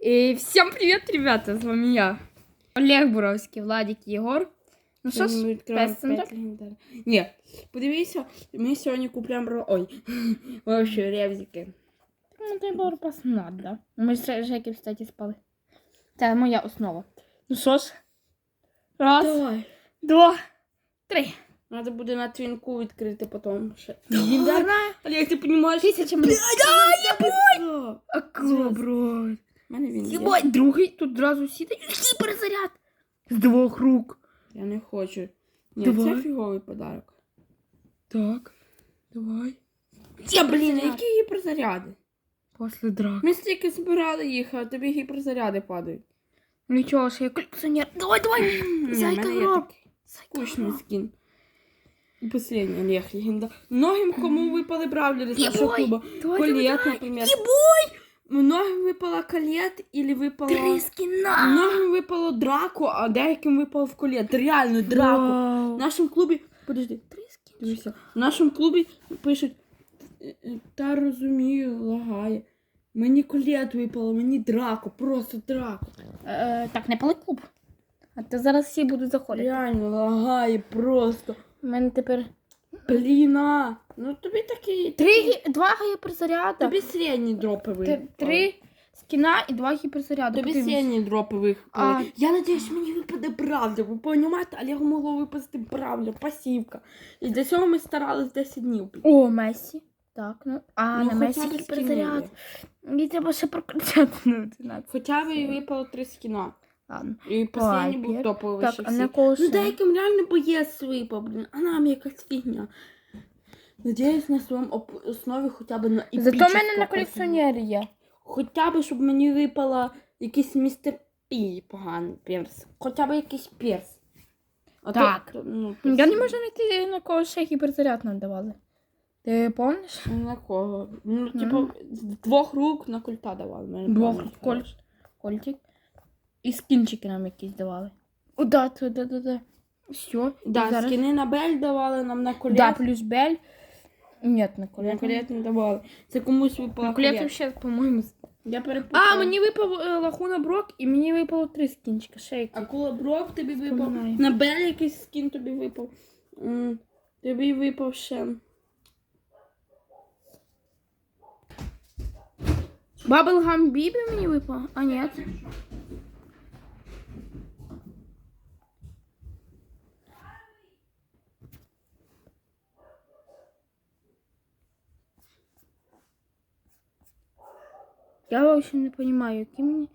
И всем привет, ребята, с вами я, Олег Буровський, Владик і Єгор. Ну що ж, п'ять легендарних. Ні, подивіться, ми сьогодні купляємо ро... Ой, вообще ревзики. ну той був паснат, да? Ми ж Жеки, кстати, спали. Це моя основа. Ну що ж, раз, Давай. два, три. Надо буде на твінку відкрити потім ще. Легендар. Олег, ти розумієш? Тисяча мені. У Акробро. Мене він є. Другий, тут одразу сіде. Гіперзаряд. З двох рук. Я не хочу. Ні, Давай. це фіговий подарок. Так, давай. Я, блін, які гіперзаряди? Після драк. Ми стільки збирали їх, а тобі гіперзаряди падають. Нічого, що я колекціонер. Давай, давай. Зайка такий Скучний скін. Последній Олег, легенда. Многим кому випали бравлери з нашого Єбой, клуба. Колет, например. Єбой! Многим випала колет, или випало... Три скіна. Многим випало драку, а деяким випало в колет. Реально драку. В нашому клубі. Подожди, трискіна. В нашому клубі пишуть. «Е, е, Та розумію, лагає. Мені колет випало, мені драку, просто драку. Е, так, не пали клуб. А то зараз всі будуть заходити. Реально лагає просто. У мене тепер Бліна. Ну тобі такі. три, гі- два гіперзаряда. Тобі середні дропи Т- випали. Три скіна і два гіперзаряда. Тобі Подивись. середні дропи випали. А. Я надіюсь, мені випаде правда. Ви розумієте, Олегу могло випасти правда, пасівка. І для цього ми старались 10 днів. О, Месі. Так, ну. А, Ну, на Месі гіперзаряд. Мені треба ще прокачати на 11. Хоча б і випало 3 скіна. Ладно. І останній був Пайпер. топовий Так, а на кого Ну ще? деяким реально боєць випав, блін, а нам якась фігня. Надіюсь, на своєму оп- основі хоча б на Зато в мене на епічного колекціонері є. Хоча б, щоб мені випала якийсь містер Пі поганий перс. Хоча б якийсь перс. А Так. То, ну, Я не можу знайти, на кого ще гіперзаряд нам давали. Ти помниш? На кого? Ну, типу, з двох рук на культа давали. Двох пам'ять коль... кольчик. І скінчики нам якісь давали. О, да, да, да, да, да. Все. Да, зараз... скини на Бель давали, нам на колет. Да, плюс бель. Нет, на На колет. колет не давали. Це комусь випала На колет вообще, по-моєму. Я перепутала. А, мені випав е, лахуна брок, і мені випало три скінчика. Шейк. Акула Брок тобі випав. Вспоминаю. На Бель якийсь скін тобі випав. М, Тобі випав ще. Баблгам Бібі мені випав? А, ні. Я вообще не понимаю, які мені